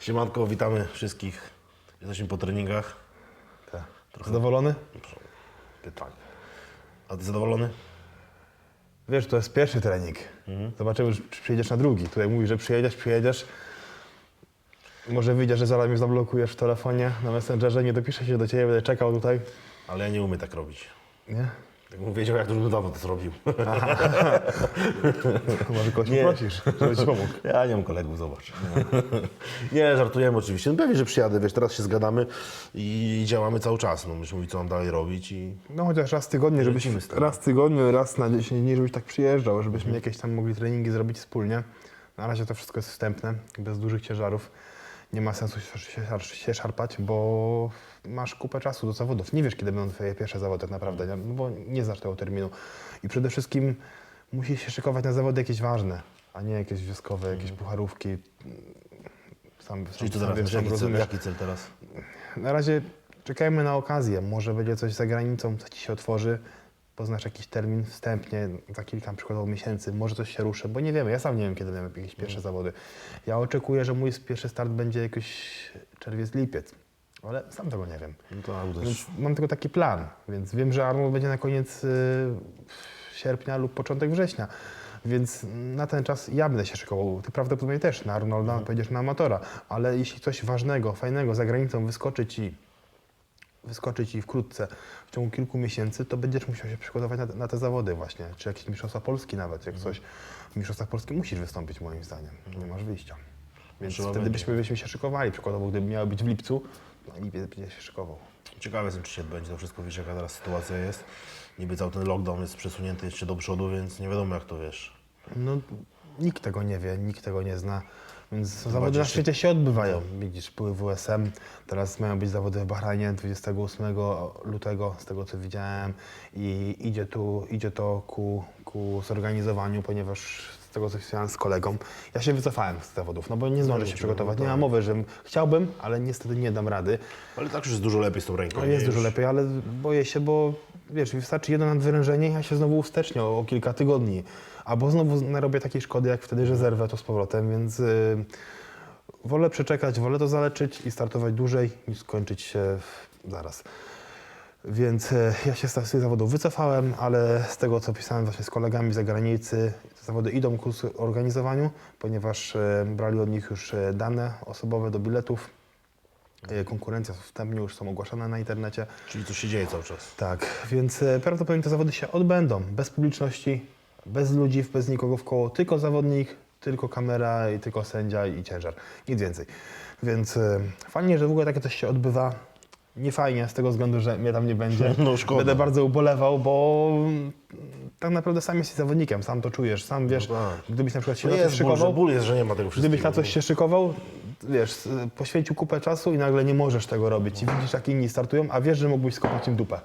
Siemanko, witamy wszystkich. Jesteśmy po treningach. Tak. Zadowolony? Pytanie. A ty zadowolony? Wiesz, to jest pierwszy trening. Zobaczymy, czy przyjedziesz na drugi. Tutaj mówisz, że przyjedziesz, przyjedziesz. Może wyjdzie, że zaraz mnie zablokujesz w telefonie na Messengerze, nie dopiszę się do ciebie, będę czekał tutaj. Ale ja nie umiem tak robić. Nie? Jakbym wiedział, jak bym dawno to zrobił. Może kogoś Nie. poprosisz, żeby ci pomógł. Ja nie mam kolegów, zobacz. Nie, żartujemy oczywiście. No pewnie, że przyjadę, wiesz, teraz się zgadamy i działamy cały czas. No, myśmy mówili, co mam dalej robić i No chociaż raz w tygodniu, żebyś Lecimy z tym. raz tygodniu, raz na 10 dni, żebyś tak przyjeżdżał, żebyśmy jakieś tam mogli treningi zrobić wspólnie. Na razie to wszystko jest wstępne, bez dużych ciężarów. Nie ma sensu się, się, szarpać, bo masz kupę czasu do zawodów. Nie wiesz, kiedy będą twoje pierwsze zawody tak naprawdę, nie? No bo nie znasz tego terminu. I przede wszystkim musisz się szykować na zawody jakieś ważne, a nie jakieś wioskowe, jakieś pucharówki. Sam, Czyli to sam teraz masz sam jaki cel, jaki cel teraz? Na razie czekajmy na okazję. Może będzie coś za granicą, co ci się otworzy. Poznasz jakiś termin wstępnie, za kilka przykładowo miesięcy, może coś się ruszy, bo nie wiemy. Ja sam nie wiem, kiedy miałem jakieś pierwsze zawody. Ja oczekuję, że mój pierwszy start będzie jakoś czerwiec, lipiec, ale sam tego nie wiem. No. Więc mam tylko taki plan, więc wiem, że Arnold będzie na koniec y, sierpnia lub początek września. Więc na ten czas ja będę się szykował. Ty prawdopodobnie też na Arnolda, pojedziesz na amatora. Ale jeśli coś ważnego, fajnego za granicą wyskoczy ci, wyskoczy ci wkrótce, w ciągu kilku miesięcy, to będziesz musiał się przygotować na, te- na te zawody właśnie. Czy jakieś Mistrzostwa Polski nawet, jak coś. W Mistrzostwach Polski musisz wystąpić moim zdaniem. Nie masz wyjścia. Więc Trzeba wtedy będzie. byśmy, byśmy się szykowali. Przykładowo, gdyby miało być w lipcu, no lipiec będzie się szykował. Ciekawy jestem, czy się będzie to wszystko, wiesz, jaka teraz sytuacja jest. Niby cały ten lockdown jest przesunięty jeszcze do przodu, więc nie wiadomo, jak to wiesz. No, nikt tego nie wie, nikt tego nie zna. Więc zawody bardziej na świecie się odbywają. Widzisz, były WSM, teraz mają być zawody w Bahrajnie 28 lutego, z tego co widziałem. I idzie, tu, idzie to ku, ku zorganizowaniu, ponieważ tego co chciałem z kolegą, ja się wycofałem z zawodów, no bo nie zdążę się przygotować. Nie ma mowy, że chciałbym, ale niestety nie dam rady. Ale tak już jest dużo lepiej z tą ręką. No nie? jest dużo Już- lepiej, ale boję się, bo wiesz, wystarczy jedno nadwyrężenie ja się znowu ustecznię o, kilka tygodni. Albo znowu narobię takiej szkody, jak wtedy, że zerwę to z powrotem, więc y, wolę przeczekać, wolę to zaleczyć i startować dłużej, niż skończyć się zaraz. Więc y, ja się z tych zawodów wycofałem, ale z tego, co pisałem właśnie z kolegami z zagranicy, te zawody idą ku organizowaniu, ponieważ y, brali od nich już y, dane osobowe do biletów. Konkurencja wstępnie już są ogłaszane na internecie. Czyli coś się dzieje cały czas. Tak, więc e, prawdopodobnie te zawody się odbędą bez publiczności, bez ludzi, bez nikogo w koło, tylko zawodnik, tylko kamera i tylko sędzia i ciężar, nic więcej. Więc e, fajnie, że w ogóle takie coś się odbywa. Nie fajnie z tego względu, że mnie tam nie będzie. No, szkoda. Będę bardzo ubolewał, bo tak naprawdę sam jesteś zawodnikiem, sam to czujesz, sam wiesz, No tak. gdybyś na przykład się No na coś jest ból, że szykował, ból jest, że nie ma tego wszystkiego. Gdybyś na coś się szykował, wiesz, s- poświęcił kupę czasu i nagle nie możesz tego robić. I widzisz, jak inni startują, a wiesz, że mógłbyś skopać im dupę.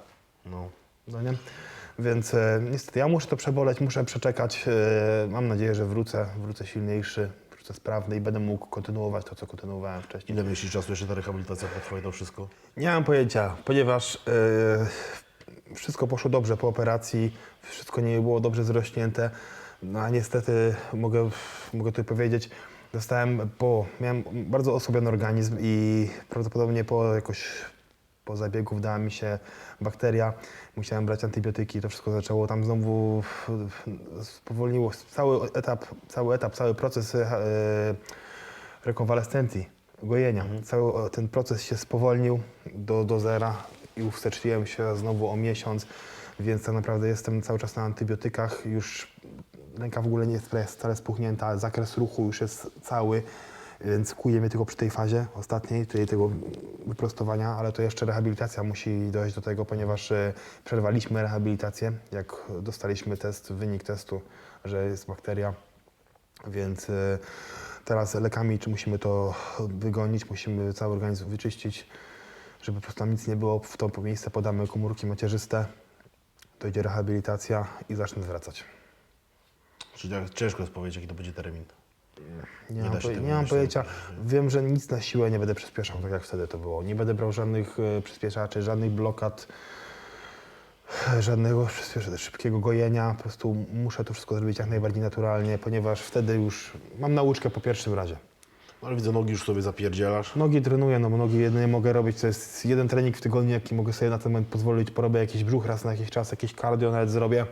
No. No nie? Więc e, niestety ja muszę to przeboleć, muszę przeczekać. E, mam nadzieję, że wrócę, wrócę silniejszy, wrócę sprawny i będę mógł kontynuować to, co kontynuowałem wcześniej. Ile myślisz czasu jeszcze ta rehabilitacja potrwa i to wszystko? Nie mam pojęcia, ponieważ e, wszystko poszło dobrze po operacji, wszystko nie było dobrze zrośnięte. No a niestety mogę, mogę tutaj powiedzieć, dostałem po, miałem bardzo osłabiony organizm i prawdopodobnie po jakoś po zabiegu wdała mi się bakteria, musiałem brać antybiotyki, to wszystko zaczęło tam znowu spowolniło cały etap, cały etap, cały proces e, rekonwalescencji, gojenia. Cały o, ten proces się spowolnił do, do zera i usteczniłem się znowu o miesiąc, więc tak naprawdę jestem cały czas na antybiotykach. Już ręka w ogóle nie jest wcale spuchnięta, zakres ruchu już jest cały, więc kuje mnie tylko przy tej fazie ostatniej, czyli tego wyprostowania, ale to jeszcze rehabilitacja musi dojść do tego, ponieważ e, przerwaliśmy rehabilitację, jak dostaliśmy test, wynik testu, że jest bakteria. Więc e, teraz lekami czy musimy to wygonić, musimy cały organizm wyczyścić, żeby po prostu tam nic nie było. W to miejsce podamy komórki macierzyste, dojdzie rehabilitacja i zacznę wracać. Czyli ciężko jest powiedzieć, jaki to będzie termin. Nie, Nie mam, poje- nie mam pojęcia. Wiem, że nic na siłę nie będę przyspieszał, tak jak wtedy to było. Nie będę brał żadnych e, przyspieszaczy, żadnych blokad. żadnego sz- szybkiego gojenia. Po prostu muszę to wszystko zrobić jak najbardziej naturalnie, ponieważ wtedy już mam nauczkę po pierwszym razie. Ale widzę, nogi już sobie zapierdzielasz. Nogi trenuję, no bo nogi jedynie mogę robić, to jest jeden trening w tygodniu, jaki mogę sobie na ten moment pozwolić. Porobię jakiś brzuch raz na jakiś czas, jakieś cardio nawet zrobię.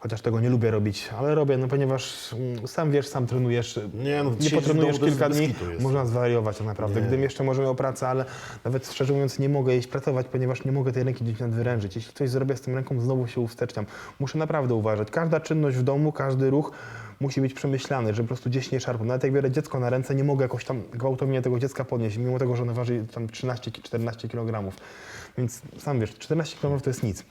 Chociaż tego nie lubię robić, ale robię, no ponieważ mm, sam wiesz, sam trenujesz. Nie, no, nie potrenujesz kilka dni, można zwariować tak naprawdę. Nie. Gdybym jeszcze może miał pracę, ale nawet szczerze mówiąc nie mogę iść pracować, ponieważ nie mogę tej ręki gdzieś nadwyrężyć. Jeśli coś zrobię z tą ręką, znowu się uwsteczniam. Muszę naprawdę uważać. Każda czynność w domu, każdy ruch musi być przemyślany, że po prostu gdzieś nie szarpą. Nawet jak biorę dziecko na ręce, nie mogę jakoś tam gwałtownie tego dziecka podnieść, mimo tego, że ono waży tam 13-14 kg. Więc sam wiesz, 14 kg to jest nic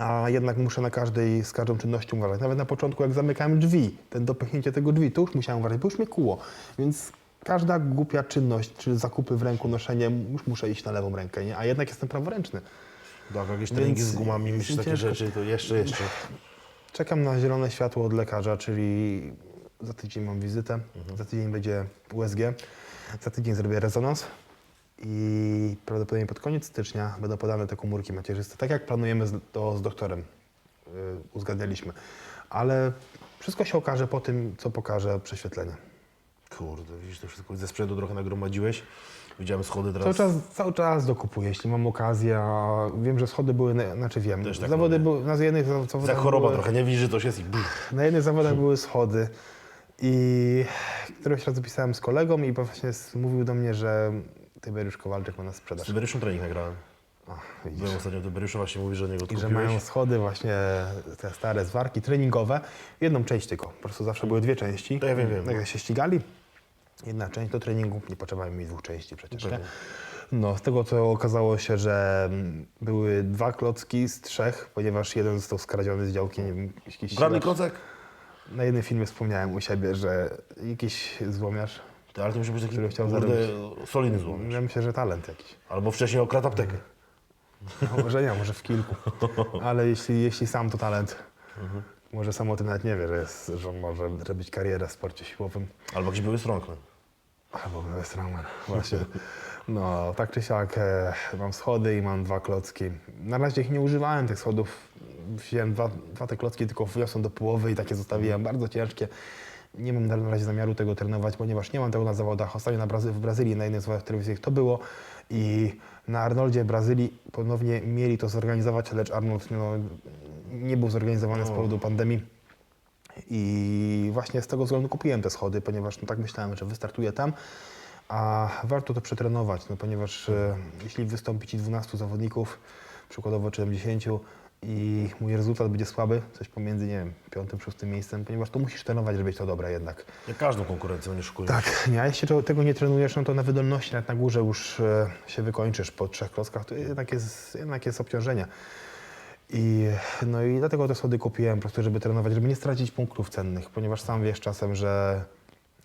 a jednak muszę na każdej, z każdą czynnością uważać. Nawet na początku, jak zamykałem drzwi, ten dopychnięcie tego drzwi, to już musiałem uważać, bo już mnie kuło. Więc każda głupia czynność, czy zakupy w ręku, noszenie, już muszę iść na lewą rękę, nie? a jednak jestem praworęczny. Tak, jakieś treningi z gumami, myślisz takie ciężko. rzeczy, to jeszcze, jeszcze. Czekam na zielone światło od lekarza, czyli za tydzień mam wizytę, za tydzień będzie USG, za tydzień zrobię rezonans i prawdopodobnie pod koniec stycznia będą podane te komórki macierzyste, tak jak planujemy z, to z doktorem, yy, uzgadnialiśmy. Ale wszystko się okaże po tym, co pokaże prześwietlenie. Kurde, widzisz, to wszystko ze sprzętu trochę nagromadziłeś. Widziałem schody Cały teraz. czas, cały czas dokupuję, jeśli mam okazję, a wiem, że schody były, na- znaczy wiem, Też tak zawody były, na jednych Za zawodach choroba były, trochę, nie widzisz, że to się jest i brz. Na jednych zawodach były schody i któregoś razu pisałem z kolegą i właśnie s- mówił do mnie, że Tyberiusz Kowalczyk ma na Z sprzedaż. Tyberiuszem trening nagrałem. O, widzisz. Byłem ostatnio Tyberiusza, właśnie mówi, że niego I że mają schody właśnie, te stare zwarki treningowe, jedną część tylko. Po prostu zawsze były dwie części. To ja wiem, wiem. Jak się ścigali, jedna część do treningu, nie potrzebowałem mi dwóch części przecież, nie? Pewnie. No, z tego co okazało się, że mm, były dwa klocki z trzech, ponieważ jeden został skradziony z działki, nie wiem, jakiś siłacz. Na jednym filmie wspomniałem u siebie, że jakiś złomiarz, Ale to musi być taki Który chciał kurde, solidny złom. ja myślę, że talent jakiś. Albo wcześniej okradł aptekę. No, może nie, może w kilku. Ale jeśli, jeśli sam to talent, może sam o tym nawet nie wie, że, jest, że on może robić karierę w sporcie siłowym. Albo jakiś były strongman. Albo były strongman, właśnie. No, tak czy siak, e, mam schody i mam dwa klocki. Na razie ich nie używałem, tych schodów. Wziąłem dwa, dwa te klocki, tylko wniosłem do połowy i takie zostawiłem, bardzo ciężkie. Nie mam na razie zamiaru tego trenować, ponieważ nie mam tego na zawodach. Ostatnio na Brazy- w Brazylii, na jednych z zawodach telewizyjnych to było i na Arnoldzie Brazylii ponownie mieli to zorganizować, lecz Arnold no, nie był zorganizowany z O. powodu pandemii. I właśnie z tego względu kupiłem te schody, ponieważ no, tak myślałem, że wystartuję tam, a warto to przetrenować, no, ponieważ e, jeśli wystąpi Ci 12 zawodników, przykładowo 70 i mój rezultat będzie słaby, coś pomiędzy, nie wiem, piątym, szóstym miejscem, ponieważ to musisz trenować, żeby być to dobre jednak. Jak każdą konkurencją nie szukujesz. Tak, nie, a jeśli tego nie trenujesz, no to na wydolności, nawet na górze już e, się wykończysz po trzech klockach, to jednak jest, jednak jest obciążenie. I, no i dlatego te schody kupiłem, po prostu, żeby trenować, żeby nie stracić punktów cennych, ponieważ sam wiesz czasem, że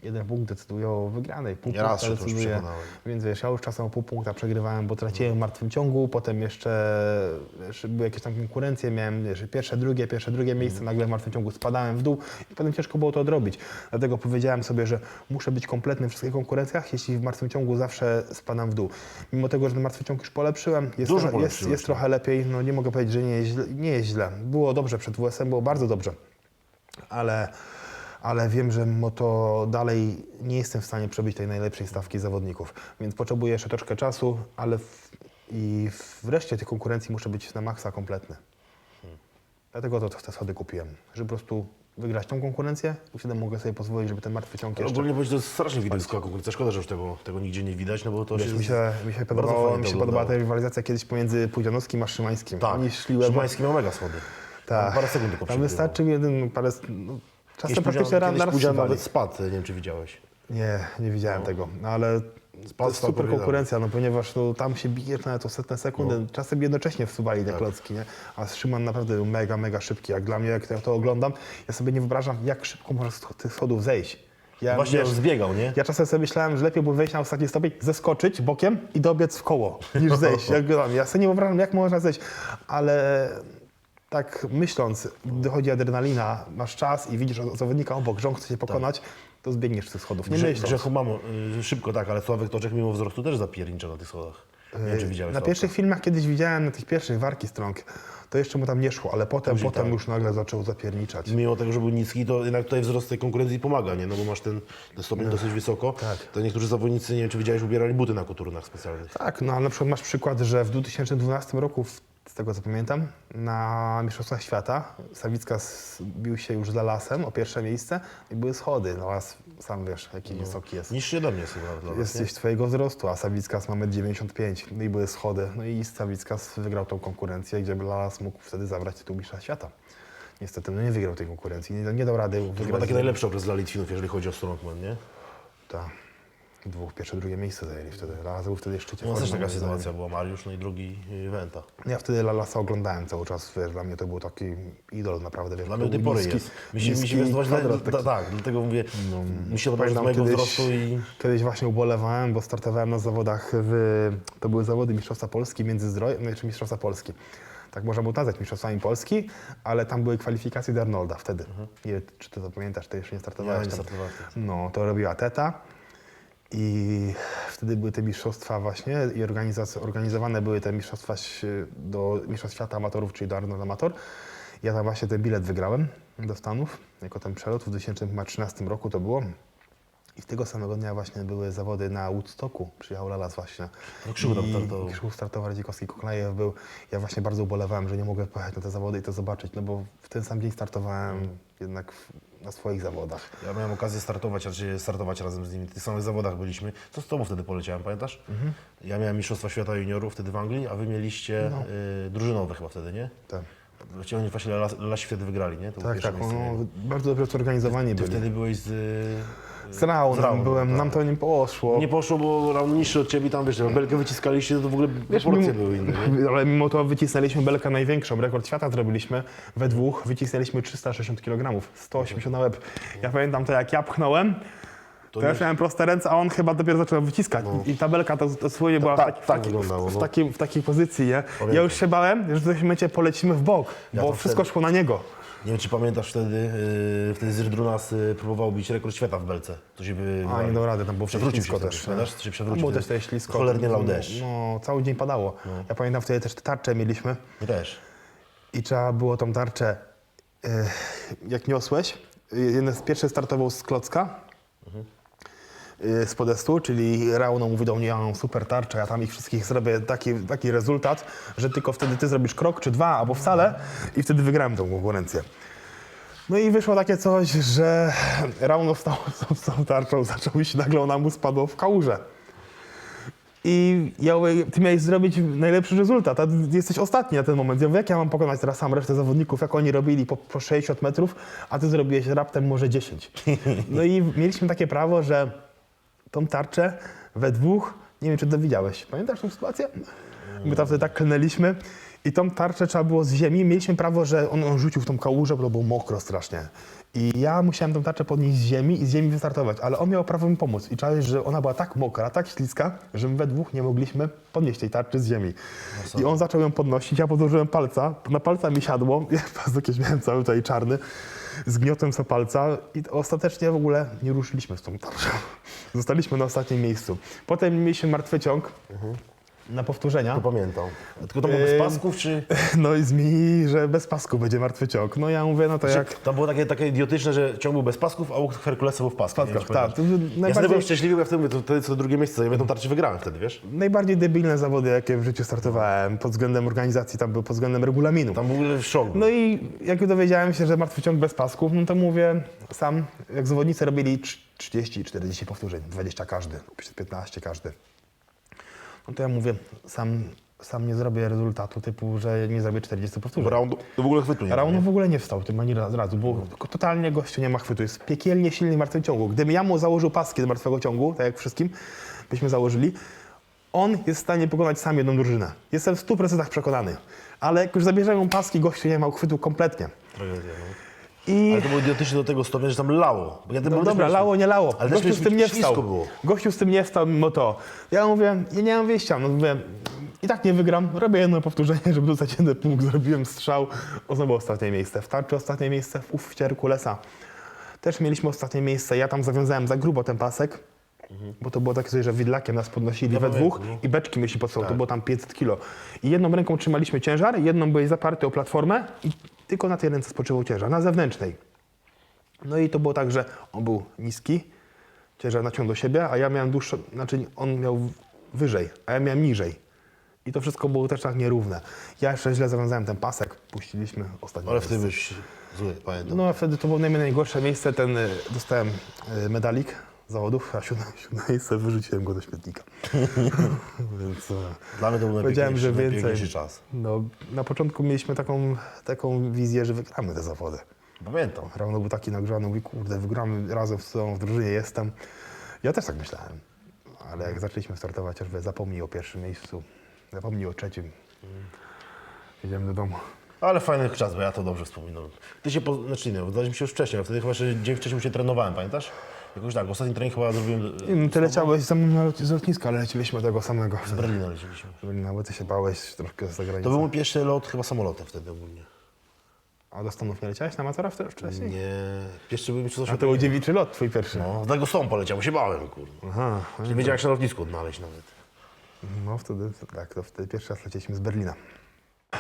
jeden punkt decyduje o wygranej, pół punkta się już decyduje. przekonałem. Więc wiesz, ja już czasem o pół punkta przegrywałem, bo traciłem w martwym ciągu, potem jeszcze wiesz, były jakieś tam konkurencje, miałem wiesz, pierwsze, drugie, pierwsze, drugie miejsce, Mhm. nagle w martwym ciągu spadałem w dół i potem ciężko było to odrobić. Dlatego powiedziałem sobie, że muszę być kompletny w wszystkich konkurencjach, jeśli w martwym ciągu zawsze spadam w dół. Mimo tego, że ten martwy ciąg już polepszyłem, jest, Dużo trochę- jest, polepszyłeś, jest no. trochę lepiej, no nie mogę powiedzieć, że nie jest, źle, nie jest źle. Było dobrze przed WSM, było bardzo dobrze, ale ale wiem, że moto dalej nie jestem w stanie przebić tej najlepszej stawki zawodników, więc potrzebuję jeszcze troszkę czasu, ale w, i wreszcie tej konkurencji muszę być na maksa kompletny. Dlatego to, to te schody kupiłem, żeby po prostu wygrać tą konkurencję i wtedy mogę sobie pozwolić, żeby ten martwy ciąg jeszcze... Ogólnie powiedzieć, to jest strasznie widowiskowa konkurencja. Szkoda, że już tego, tego nigdzie nie widać, no bo to Wiesz, się... mi się, mi się, podobało, mi się podobała ta rywalizacja kiedyś pomiędzy Pudzianowskim a Szymańskim. Tak, Oni szli łeb- Szymański miał mega schody. Tak. Parę sekund tylko Tam przegrywał. wystarczy jeden parę... No, czasem praktycznie Pudzian raz nawet spadł, nie wiem czy widziałeś. Nie, nie widziałem tego, no, ale to jest super konkurencja, no, ponieważ no, tam się bijesz na to setne sekundy, czasem jednocześnie wsuwali te Tak. klocki, nie? a Szyman naprawdę był mega, mega szybki, jak dla mnie, jak ja to oglądam, ja sobie nie wyobrażam, jak szybko można z tych schodów zejść. Ja, Właśnie wiesz, zbiegał, nie? ja czasem sobie myślałem, że lepiej było wejść na ostatni stopień, zeskoczyć bokiem i dobiec w koło, niż zejść. Jak. Ja sobie nie wyobrażam, jak można zejść, ale tak myśląc, dochodzi adrenalina, masz czas i widzisz zawodnika obok, że on chce się pokonać, to zbiegniesz z tych schodów. Nie Grze, myśląc. Grzechu mamo, y, szybko tak, ale Sławek Toczek mimo wzrostu też zapiernicza na tych schodach. Nie wiem, czy widziałeś Na pierwszych filmach kiedyś widziałem, na tych pierwszych warki strąg, to jeszcze mu tam nie szło, ale potem, Później potem tak. już nagle zaczął zapierniczać. Mimo tego, że był niski, to jednak tutaj wzrost tej konkurencji pomaga, nie? No bo masz ten, ten stopień dosyć wysoko. Tak. To niektórzy zawodnicy, nie wiem czy widziałeś, ubierali buty na koturnach specjalnych. Tak, no ale na przykład masz przykład, że w 2012 roku, w- z tego co pamiętam, na Mistrzostwach Świata Sawicka bił się już z Lalasem o pierwsze miejsce i były schody. No a sam wiesz, jaki wysoki jest. Niższy ode mnie jest chyba. Jesteś twojego wzrostu, a Sawickas ma 1,95 m. No i były schody. No i Sawickas wygrał tą konkurencję, gdzie Lalas mógł wtedy zabrać tytuł mistrza świata. Niestety no nie wygrał tej konkurencji, nie, nie dał rady nie? Chyba taki najlepszy okres dla Litwinów, jeżeli chodzi o strongman, nie? Tak. Dwóch, pierwsze, drugie miejsce zajęli wtedy. Lalas był wtedy U nas też taka sytuacja była, Mariusz, no i drugi Wenta. Ja wtedy Lalasa oglądałem cały czas, wiesz, dla mnie to był taki idol naprawdę, wiesz. Dla mnie do tej pory niski- jest. Mi się, mi się kwadrat taki. tak, dlatego mówię, mi się to z mojego kiedyś- wzrostu i... Kiedyś właśnie ubolewałem, bo startowałem na zawodach w... To były zawody Mistrzostwa Polski Międzyzdroje, no czy Mistrzostwa Polski. Tak można było nazwać Mistrzostwami Polski, ale tam były kwalifikacje do Arnolda wtedy. Nie wiem, czy ty to pamiętasz, ty jeszcze nie Ja startowałeś nie tam. startowałem. No, to robiła Teta i wtedy były te mistrzostwa właśnie i organizowane były te mistrzostwa do Mistrzostw Świata Amatorów, czyli do Arnold Amator. Ja tam właśnie ten bilet wygrałem do Stanów, jako ten przelot w 2013 roku to było. I tego samego dnia właśnie były zawody na Woodstocku. Przyjechał Lalas właśnie. No, Krzysztof startował. Krzysztof startował, Radzikowski Koklajew był. Ja właśnie bardzo ubolewałem, że nie mogę pojechać na te zawody i to zobaczyć, no bo w ten sam dzień startowałem jednak w, na swoich zawodach. Ja miałem okazję startować, raczej startować razem z nimi. W tych samych zawodach byliśmy. Co z tobą wtedy poleciałem, pamiętasz? Mhm. Ja miałem Mistrzostwa Świata Juniorów wtedy w Anglii, a wy mieliście No. y, drużynowe chyba wtedy, nie? Tak, oni właśnie Lasi wtedy wygrali, nie? To tak, tak no, nie? bardzo dobrze zorganizowani Ty byli. wtedy byłeś z... Z Raunem z byłem, tak. nam to nie poszło. Nie poszło, bo Raun niższy od ciebie i tam wiesz, belkę wyciskaliście, to w ogóle proporcje mimo- były inne, nie? Ale mimo to wycisnęliśmy belkę największą. Rekord świata zrobiliśmy we dwóch. Wycisnęliśmy 360 kg, 180 na łeb. Ja pamiętam to, jak ja pchnąłem, to, ja nie- już miałem proste ręce, a on chyba dopiero zaczął wyciskać. I ta belka to, to swoje była tak, w, taki, tak taki, wyglądało, w, w, no. takiej, w takiej pozycji, nie? Ja już się bałem, że w którymś momencie polecimy w bok, Ja bo to wszystko szło na niego. Nie wiem, czy pamiętasz wtedy, yy, wtedy Zirdrunas yy, próbował bić rekord świata w belce. To się by... A, nie dał rady, tam było Przewrócił się wtedy, też. pamiętasz? Się Tam przewrócił było wtedy. też tutaj ślisko. Cholernie lał no, deszcz. No, cały dzień padało. Ja pamiętam wtedy też tarczę mieliśmy. My też. i trzeba było tą tarczę, e, jak niosłeś, e, jeden z pierwszych startował z klocka, e, z podestu, czyli Rauno mówi do mnie, ja mam super tarczę, ja tam ich wszystkich zrobię taki, taki rezultat, że tylko wtedy ty zrobisz krok czy dwa, albo wcale i wtedy wygrałem tą konkurencję. No i wyszło takie coś, że Rauno wstał z tą tarczą, zaczął iść, nagle ona mu spadła w kałużę. I ja mówię, ty miałeś zrobić najlepszy rezultat, a jesteś ostatni na ten moment. Ja mówię, jak ja mam pokonać teraz sam resztę zawodników, jak oni robili po, po 60 metrów, a ty zrobiłeś raptem może 10. No i mieliśmy takie prawo, że tą tarczę we dwóch, nie wiem czy to widziałeś, pamiętasz tą sytuację? My tam wtedy tak klnęliśmy i tą tarczę trzeba było z ziemi, mieliśmy prawo, że on, on rzucił w tą kałużę, bo to było mokro strasznie. I ja musiałem tą tarczę podnieść z ziemi i z ziemi wystartować, ale on miał prawo mi pomóc. I trzeba, że ona była tak mokra, tak śliska, że my we dwóch nie mogliśmy podnieść tej tarczy z ziemi. I on zaczął ją podnosić, ja podłożyłem palca, na palca mi siadło, ja paznokcie miałem cały tutaj czarny, zgniotłem sobie palca i ostatecznie w ogóle nie ruszyliśmy z tą tarczą. Zostaliśmy na ostatnim miejscu. Potem mieliśmy martwy ciąg na powtórzenia. To pamiętam. Tylko to było bez pasków, czy... No i zmienili, że bez pasku będzie martwy ciąg. No ja mówię, no to jak... To było takie, takie idiotyczne, że ciąg był bez pasków, a u Herkulesa był w paskach. Paskach, tak. To Ja wtedy najbardziej- byłem szczęśliwy, bo ja wtedy mówię, to, to jest to drugie miejsce, zajmę tą tarczę, wygrałem wtedy, wiesz? Najbardziej debilne zawody, jakie w życiu startowałem pod względem organizacji, tam był pod względem regulaminu. Tam w ogóle szok był. No i jak dowiedziałem się, że martwy ciąg bez pasków, no to mówię sam, jak zawodnicy robili trz- 30-40 powtórzeń, 20 każdy, 15 każdy. No to ja mówię, sam, sam nie zrobię rezultatu typu, że nie zrobię 40 powtórzeń. Round, to w ogóle chwytu nie Raun było, w ogóle nie wstał tym ani raz- razu, bo totalnie gościu nie ma chwytu. Jest piekielnie silny w martwym ciągu. Gdybym ja mu założył paski do martwego ciągu, tak jak wszystkim byśmy założyli, on jest w stanie pokonać sam jedną drużynę. Jestem w 100% przekonany. Ale jak już zabierzemy mu paski, gościu nie ma chwytu kompletnie. nie? Tragedia, no. I Ale to było idiotyczne do tego stopnia, że tam lało. Ja no dobra, lało, nie lało. Ale Gościu z tym nie mieliśmy wstał. było. Gościu z tym nie wstał mimo to. Ja mówię, ja nie mam wyjścia. No mówię, i tak nie wygram. Robię jedno powtórzenie, żeby dostać jeden punkt. Zrobiłem strzał. O, znowu ostatnie miejsce. W tarczy ostatnie miejsce, w ów w Herkulesa. Też mieliśmy ostatnie miejsce. Ja tam zawiązałem za grubo ten pasek. Bo to było takie coś, że widlakiem nas podnosili Ja we dwóch no. i beczki myśli pod sobą. To było tam 500 kilo. I jedną ręką trzymaliśmy ciężar, jedną byłeś zaparty o platformę i tylko na tej ręce spoczywał ciężar, na zewnętrznej. No i to było tak, że on był niski, ciężar naciął do siebie, a ja miałem dłuższe, znaczy on miał wyżej, a ja miałem niżej. I to wszystko było też tak nierówne. Ja jeszcze źle zawiązałem ten pasek, puściliśmy ostatnio. Ale w tym byś zły, pamiętam. No a wtedy to było najmniej najgorsze miejsce, ten y, dostałem y, medalik zawodów, a siódme, siódme miejsce wyrzuciłem go do śmietnika. Więc e, Dla mnie to był powiedziałem, że więcej. czas. No, na początku mieliśmy taką, taką wizję, że wygramy te zawody. Pamiętam. Rano był taki nagrzany, mówi, kurde, wygramy razem z tobą, w drużynie jestem. Ja też tak myślałem. Ale jak zaczęliśmy startować, aż zapomnij o pierwszym miejscu, zapomnij o trzecim. Jedziemy do domu. Ale fajny czas, bo ja to dobrze wspominam. Ty się, po... znaczy nie, znaliśmy się już wcześniej, ale wtedy chyba jeszcze dzień wcześniej się trenowałem, pamiętasz? Jakoś tak, ostatni trening chyba zrobiłem... Nie, no, ty leciałeś ze mną z lotniska, ale leciliśmy tego samego. Z Berlina leciliśmy. No bo ty się bałeś troszkę z zagranicy. To był mój pierwszy lot chyba samolotem wtedy ogólnie. A do Stanów nie leciałeś na Matora wtedy wcześniej? Nie, pierwszy byłem jeszcze A to był dziewiczy lot twój pierwszy. No, z tego stąd poleciał, bo się bałem, kurde. Aha, Nie wiedziałem jak się na lotnisku odnaleźć nawet. no wtedy, tak, to wtedy pierwszy raz lecieliśmy z Berlina.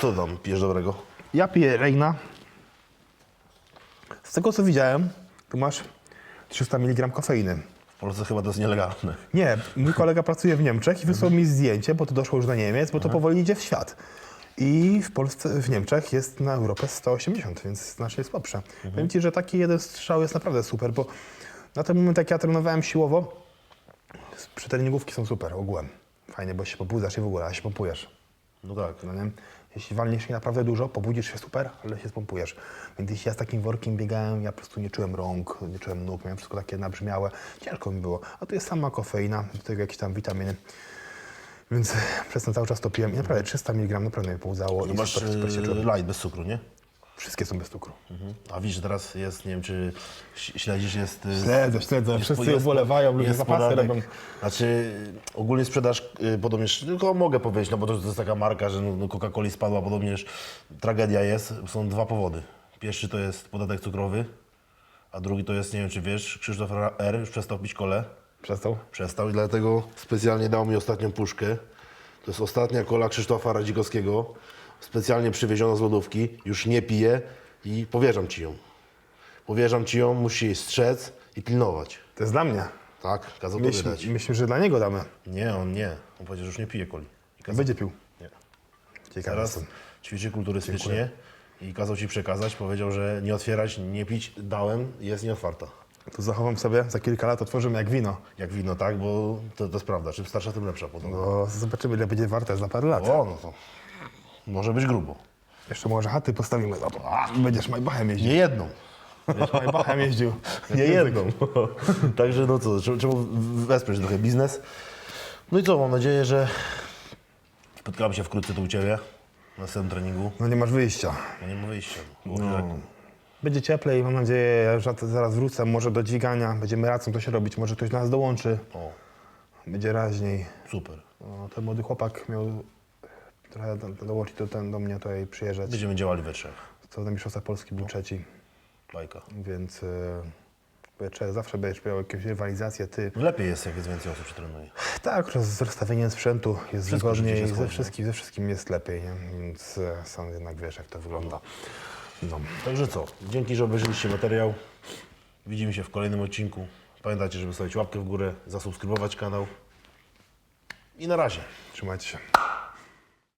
Co tam pijesz dobrego? Ja piję Reina. Z tego co widziałem, tu masz 300 mg kofeiny. W Polsce chyba to jest nielegalne. Nie, mój kolega pracuje w Niemczech i wysłał mi zdjęcie, bo to doszło już do Niemiec, bo to powoli idzie w świat. I w Polsce, w Niemczech jest na Europę 180, więc znacznie słabsze. Powiem Ci, że taki jeden strzał jest naprawdę super, bo na ten moment jak ja trenowałem siłowo, przetreningówki są super ogółem. Fajnie, bo się pobudzasz i w ogóle, a się pompujesz. No tak. No nie? Jeśli walniesz się naprawdę dużo, pobudzisz się super, ale się spompujesz. Więc jeśli ja z takim workiem biegałem, ja po prostu nie czułem rąk, nie czułem nóg, miałem wszystko takie nabrzmiałe. Ciężko mi było. A tu jest sama kofeina, do tego jakieś tam witaminy. Więc przez ten cały czas to piłem i naprawdę 300 mg naprawdę mnie połudzało No i masz super, super się e, czułem. light bez cukru, nie? Wszystkie są bez cukru. A widzisz, teraz jest, nie wiem czy śledzisz, jest... e, Śledzę, śledzę. jest- Wszyscy jest- ubolewają, ludzie jest zapasy podatek. robią. Znaczy, ogólnie sprzedaż y, podobnież, tylko mogę powiedzieć, no bo to, to jest taka marka, że no, Coca-Coli spadła, podobnież tragedia jest. Są dwa powody. Pierwszy to jest podatek cukrowy, a drugi to jest, nie wiem czy wiesz, Krzysztof R. już przestał pić kole. Przestał? Przestał i dlatego specjalnie dał mi ostatnią puszkę. To jest ostatnia kola Krzysztofa Radzikowskiego. Specjalnie przywieziona z lodówki. Już nie piję i powierzam Ci ją. Powierzam Ci ją, musisz jej strzec i pilnować. To jest dla mnie. Tak, kazał to Myśl, wydać. myślę, że dla niego damy. Nie, on nie. On powiedział, że już nie pije coli. I kazał, Będzie pił. nie. Ciekawe Teraz jestem. ćwiczy kulturystycznie i kazał Ci przekazać. Powiedział, że nie otwierać, nie pić. Dałem, jest nieotwarta. To zachowam sobie, za kilka lat otworzymy jak wino. Jak wino, tak? Bo to, to jest prawda. Czym starsza, tym lepsza podobno. No, zobaczymy, ile będzie warte za parę lat. O, no to może być grubo. Jeszcze może chaty postawimy za to. A, będziesz Maybachem jeździł. Nie jedną. Będziesz Maybachem jeździł. Nie jedną. Także no co, trzeba, wesprzeć trochę biznes. No i co, mam nadzieję, że spotkamy się wkrótce tu u Ciebie na następnym treningu. No nie masz wyjścia. No nie ma wyjścia. No. Będzie cieplej, mam nadzieję, że zaraz wrócę, może do dźwigania, będziemy razem to się robić, może ktoś do nas dołączy, O, będzie raźniej. super. No, ten młody chłopak miał trochę do- dołączyć do, ten, do mnie tutaj przyjeżdżać. Będziemy działali we trzech. Co na Mistrzostwach Polski był trzeci, Bajka. więc yy, wiecie, zawsze będziesz miał jakąś rywalizację, ty. Lepiej jest, jak jest więcej osób, się trenuje. Tak, roz- z rozstawieniem sprzętu jest Wszystko wygodniej, życie się ze schodzi, wszystkim, ze wszystkim jest lepiej, nie? więc e, sam jednak wiesz, jak to wygląda. No. Także co, dzięki, że obejrzeliście materiał. Widzimy się w kolejnym odcinku. Pamiętajcie, żeby stawić łapkę w górę, zasubskrybować kanał. I na razie. Trzymajcie się.